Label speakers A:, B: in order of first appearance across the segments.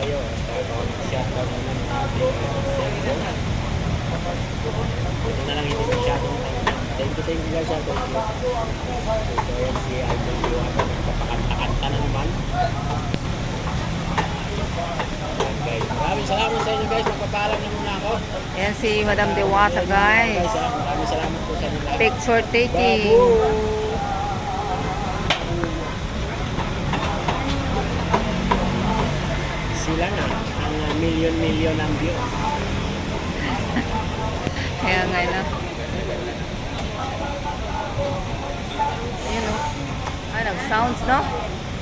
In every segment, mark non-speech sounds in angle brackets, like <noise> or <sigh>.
A: tayo. Naman ng ating cellphone. Ito na lang hindi masyadong thank you, thank you guys. So, ayan si Idol Diwata. Nagpapakanta-kanta na naman. Ayan, guys. Maraming salamat sa inyo guys. Magpapaalam na muna ako.
B: Ayan si Madam Dewata, guys.
A: Maraming salamat po sa inyo.
B: Picture taking.
A: Babu! Sila na ang uh, million-million ang view. <laughs>
B: Kaya nga na. Ayun o. Ay, nag-sounds, no?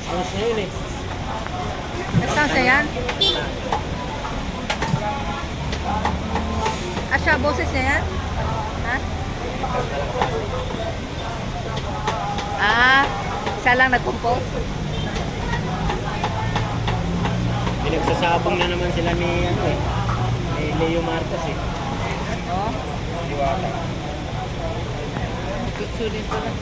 A: Sounds na yun eh.
B: Nag-sounds na yan? Ah, siya, boses niya yan? Ha? Ah, siya lang nag-compose?
A: Pinagsasabong na naman sila ni ano eh. Ni Leo Marcos eh.
B: Oo.
A: Diwata.
B: Picture din pala.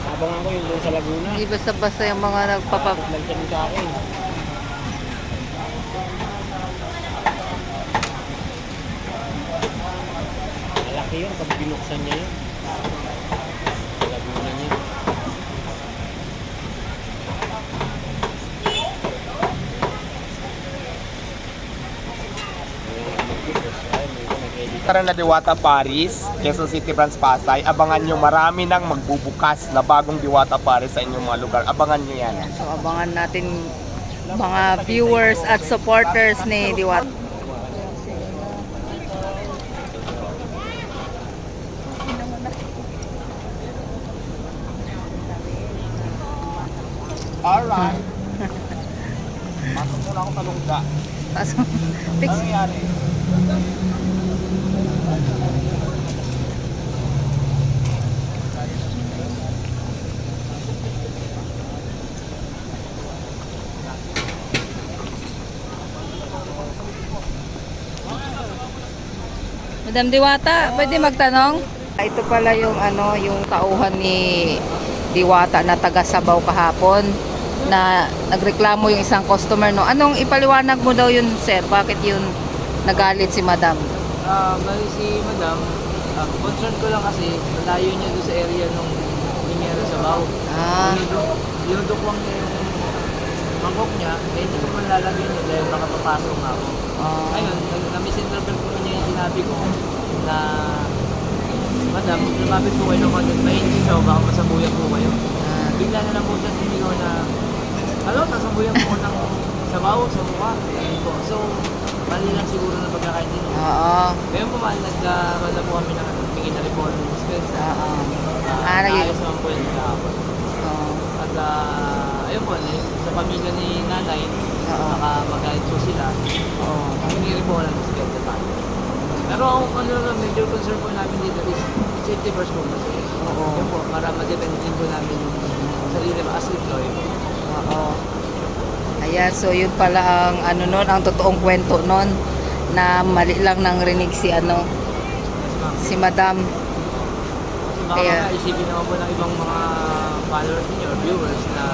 A: Sabangan ko yung doon sa Laguna.
B: Hindi basta-basta yung mga nagpapap...
A: Lang siya sa akin. Malaki yun pag binuksan niya yun. Sa Laguna niya.
C: Tara na Diwata Paris, Quezon City Branch Pasay. Abangan nyo marami nang magbubukas na bagong Diwata Paris sa inyong mga lugar. Abangan nyo yan.
B: So, abangan natin mga viewers at supporters ni Diwat.
C: Alright. Pasok muna ako sa lungga. <laughs> Ano nangyari?
B: Madam Diwata, pwede magtanong? Ito pala yung ano, yung tauhan ni Diwata na taga Sabaw kahapon na nagreklamo yung isang customer no. Anong ipaliwanag mo daw yun, sir? Bakit yun nagalit si Madam?
D: Ah, bali si Madam, ah, concern ko lang kasi malayo niya doon sa area nung Minyero sa Bao.
B: Ah,
D: Dinudukwang niya yung mangkok niya, eh hindi ko man lalagyan niya dahil baka papasok nga ako.
B: ah,
D: Ayun, na-misinterpret ko niya yung sinabi ko na Madam, lumapit po kayo ng content, mahinig siya o baka masabuyan po kayo.
B: ah,
D: Bigla na lang po siya sumigaw na, Alo, nasabuyan po ng sabaw sa mukha. Ayun po. So, mali lang siguro na pagkakaintindi.
B: oo,
D: Ngayon po man, nagkawala po kami ng tingin na report ng dispensa.
B: oo,
D: Uh,
B: nag-
D: naayos naman po yun kahapon.
B: oo,
D: At uh, ayun po, eh, sa pamilya ni nanay,
B: Oo.
D: baka magalit po sila.
B: oo.
D: Humingi po ng dispensa tayo. Pero ang ano lang, major concern po namin dito is safety first po kasi.
B: Oo.
D: Yun po, para ma-depend din po namin yung sarili mo as employee.
B: Oo. Ayan, so yun pala ang ano nun, ang totoong kwento nun na mali lang nang rinig si ano,
D: Yes, ma'am.
B: si Madam.
D: Baka
B: Kaya-
D: Kaya, isipin naman po ng ibang mga followers niyo or viewers na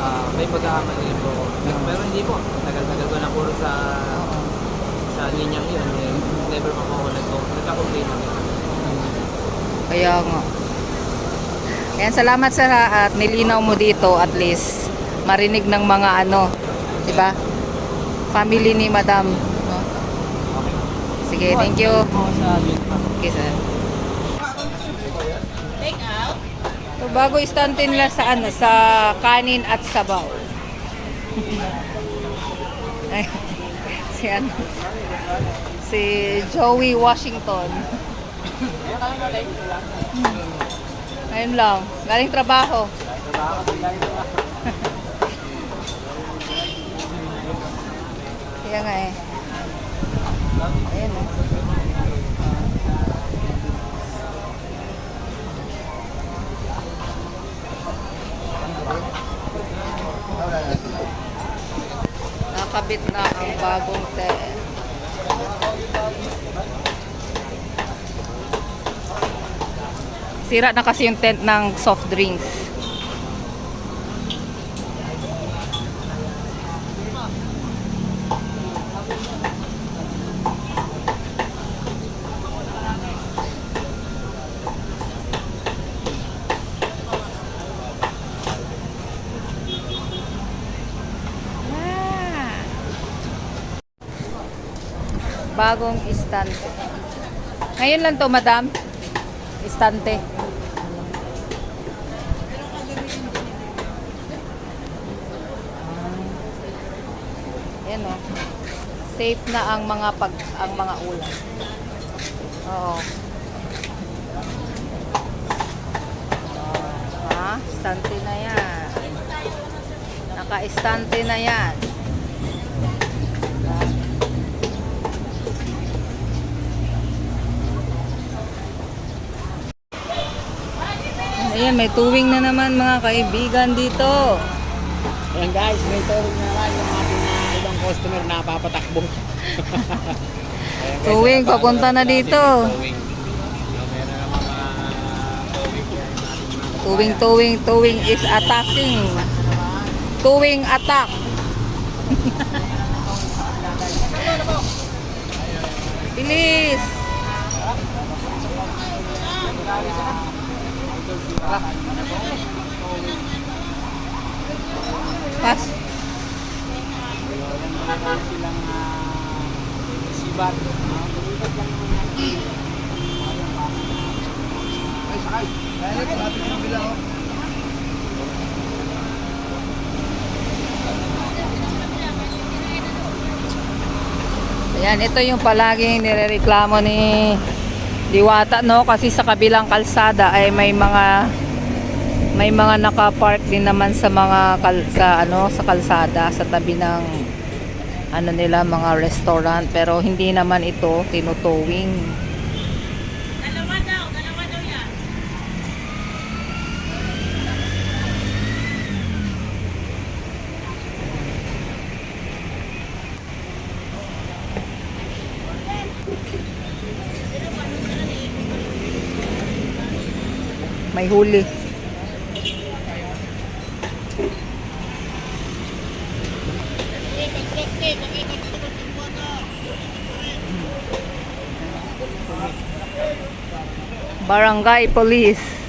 D: ah, may pagkakamali po ako. Pero, pero hindi po. Tagal-tagal ko na puro sa sa linyang yun. Eh, never pa po ako nag- nagka-complain.
B: Kaya nga. Ayan, salamat ha, at nilinaw mo dito at least marinig ng mga ano, 'di ba? Family ni Madam. No?
D: Okay.
B: Sige, thank you.
D: Sa.
B: Okay, sir. So, bago istante nila sa ano, sa kanin at sabaw. <laughs> Ay, si ano, si Joey Washington. <laughs> Ayun lang, galing trabaho. <laughs> Kaya nga eh. Ayun eh. Nakabit na ang bagong te. Sira na kasi yung tent ng soft drinks. Bagong istante. Ngayon lang to, madam. Istante. Yan oh. Safe na ang mga pag ang mga ulam. Oo. Ha? Istante na yan. Naka-istante na yan. Ayan, may tuwing na naman mga kaibigan dito.
A: Ayan guys, may tawag na lang yung ating ah, ibang customer na papatakbo. Ayan, guys,
B: Tuwing, papunta na dito.
A: Tuwing. Naman tuwing
B: Tuwing, tuwing, tuwing is attacking. Tuwing attack. <laughs> Bilis. Pas.
A: Meron silang ah, sibat.
B: Ayan, ito yung palaging nirereklamo ni Diwata, no? Kasi sa kabilang kalsada ay may mga may mga naka-park din naman sa mga kal- sa ano sa kalsada sa tabi ng ano nila mga restaurant pero hindi naman ito tinutowing. May huli. Barangay Police.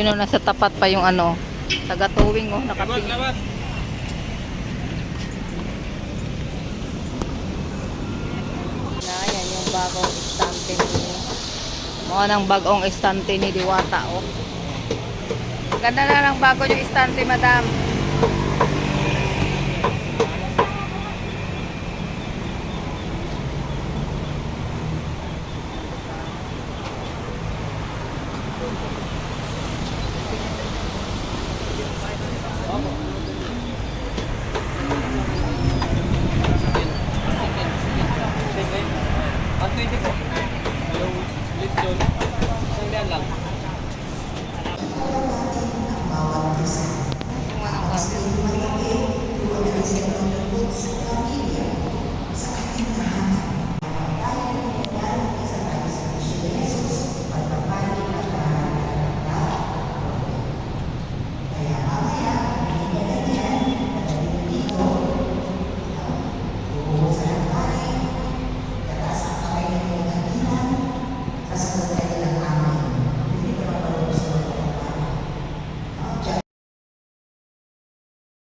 B: Yun o, nasa tapat pa yung ano, taga-towing o, nakating. Na, yan yung bagong estante ni mga ng bagong estante ni Diwata o. Ganda na ng bago yung estante, madam.